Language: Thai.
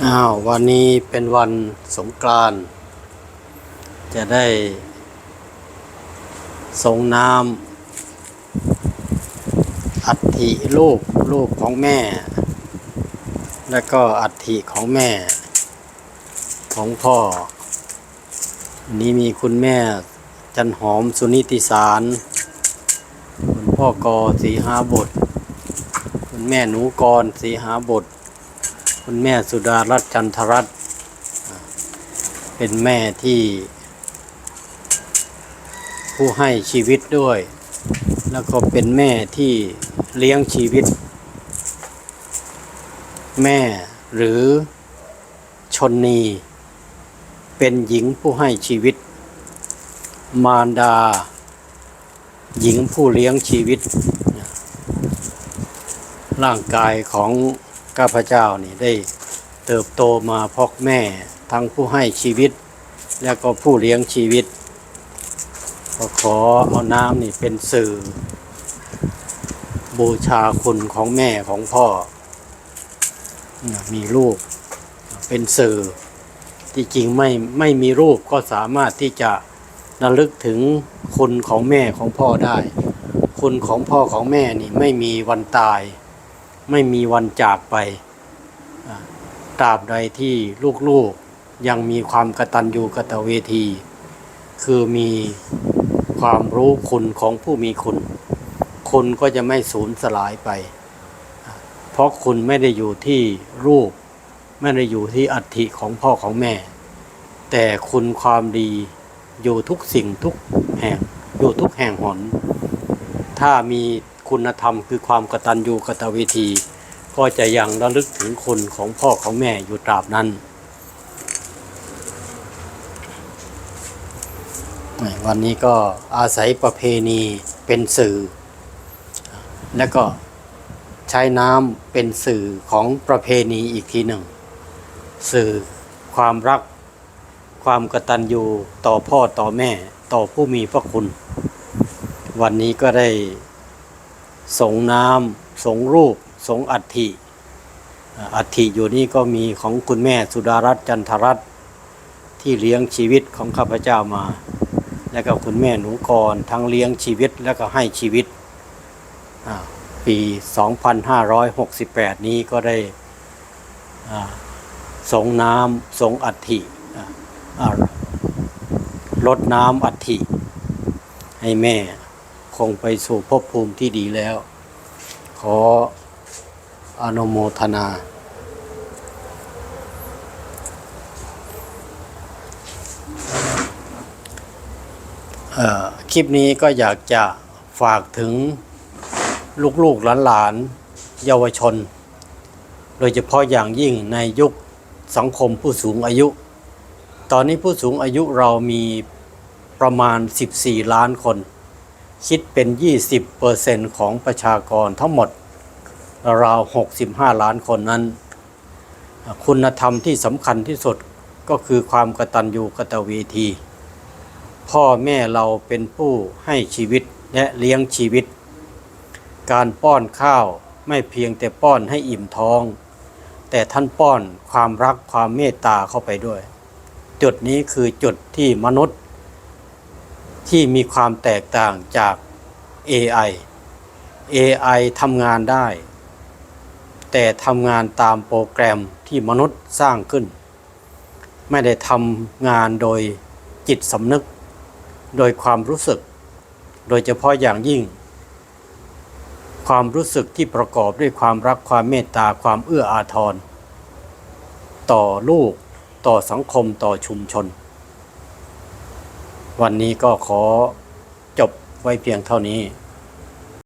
อ้าววันนี้เป็นวันสงกรานต์จะได้ส่งน้ำอัฐิลูกลูกของแม่ แล้วก็อัฐิของแม่ ของพ่อนนี้มีคุณแม่จันหอมสุนิติสาร คุณพ่อ กอสีหาบท คุณแม่หนูกรสีหาบท คุณแม่สุดารัตน์จันทรัตน์เป็นแม่ที่ ผู้ให้ชีวิตด้วย แล้วก็เป็นแม่ที่เลี้ยงชีวิต แม่หรือชนนี เป็นหญิงผู้ให้ชีวิต มารดา หญิงผู้เลี้ยงชีวิต ร่างกายของ ข้าพเจ้านี่ได้เติบโตมาเพราะแม่ทั้งผู้ให้ชีวิต แล้วก็ผู้เลี้ยงชีวิตก็ขอเอาน้ำนี่เป็นสื่อ บูชาคุณของแม่ของพ่อ มีรูปเป็นสื่อที่จริงไม่ไม่มีรูปก็สามารถที่จะระลึกถึงคุณของแม่ของพ่อได้ คุณของพ่อของแม่นี่ไม่มีวันตาย ไม่มีวันจากไปตราบใดที่ลูกๆยังมีความกตัญญูกตเวที คือมีความรู้คุณของผู้มีคุณ คุณก็จะไม่สูญสลายไป เพราะคุณไม่ได้อยู่ที่รูป ไม่ได้อยู่ที่อัฐิของพ่อของแม่ แต่คุณความดีอยู่ทุกสิ่งทุกแห่งอยู่ทุกแห่งหน ถ้ามี คุณธรรมคือความกตัญญูกตเวที ก็จะยังระลึกถึงคุณของพ่อของแม่อยู่ตราบนั้น วันนี้ก็อาศัยประเพณีเป็นสื่อ และก็ใช้น้ำเป็นสื่อของประเพณีอีกทีหนึ่ง สื่อความรักความกตัญญูต่อพ่อต่อแม่ต่อผู้มีพระคุณ วันนี้ก็ได้ สงน้ำสงรูป สงอัฐิอัฐิอยู่นี่ก็มีของคุณแม่สุดารัตน์จันทรัตน์ที่เลี้ยงชีวิตของข้าพเจ้ามา แล้วก็คุณแม่หนูกรทั้งเลี้ยงชีวิตแล้วก็ให้ชีวิตอ่าปี 2568 นี้ก็ได้อ่าสงน้ำสงอัฐิอ่าอ่ารดน้ำอัฐิให้แม่ คงไปสู่ภพภูมิที่ดีแล้ว ขออนุโมทนา คลิปนี้ก็อยากจะฝากถึงลูกๆหลานๆเยาวชน โดยเฉพาะอย่างยิ่งในยุคสังคมผู้สูงอายุ ตอนนี้ผู้สูงอายุเรามีประมาณ 14 ล้านคน คิดเป็น 20%ของประชากรทั้งหมด ราว 65 ล้านคนนั้น คุณธรรมที่สำคัญที่สุดก็คือความกตัญญูกตเวที พ่อแม่เราเป็นผู้ให้ชีวิตและเลี้ยงชีวิต การป้อนข้าวไม่เพียงแต่ป้อนให้อิ่มท้อง แต่ท่านป้อนความรักความเมตตาเข้าไปด้วย จุดนี้คือจุดที่มนุษย์ ที่มีความแตกต่างจาก AI AI ทำงานได้ แต่ทำงานตามโปรแกรมที่มนุษย์สร้างขึ้น ไม่ได้ทำงานโดยจิตสำนึก โดยความรู้สึก โดยเฉพาะอย่างยิ่ง ความรู้สึกที่ประกอบด้วยความรักความเมตตาความเอื้ออาทร ต่อลูกต่อสังคมต่อชุมชน วันนี้ก็ขอจบไว้เพียงเท่านี้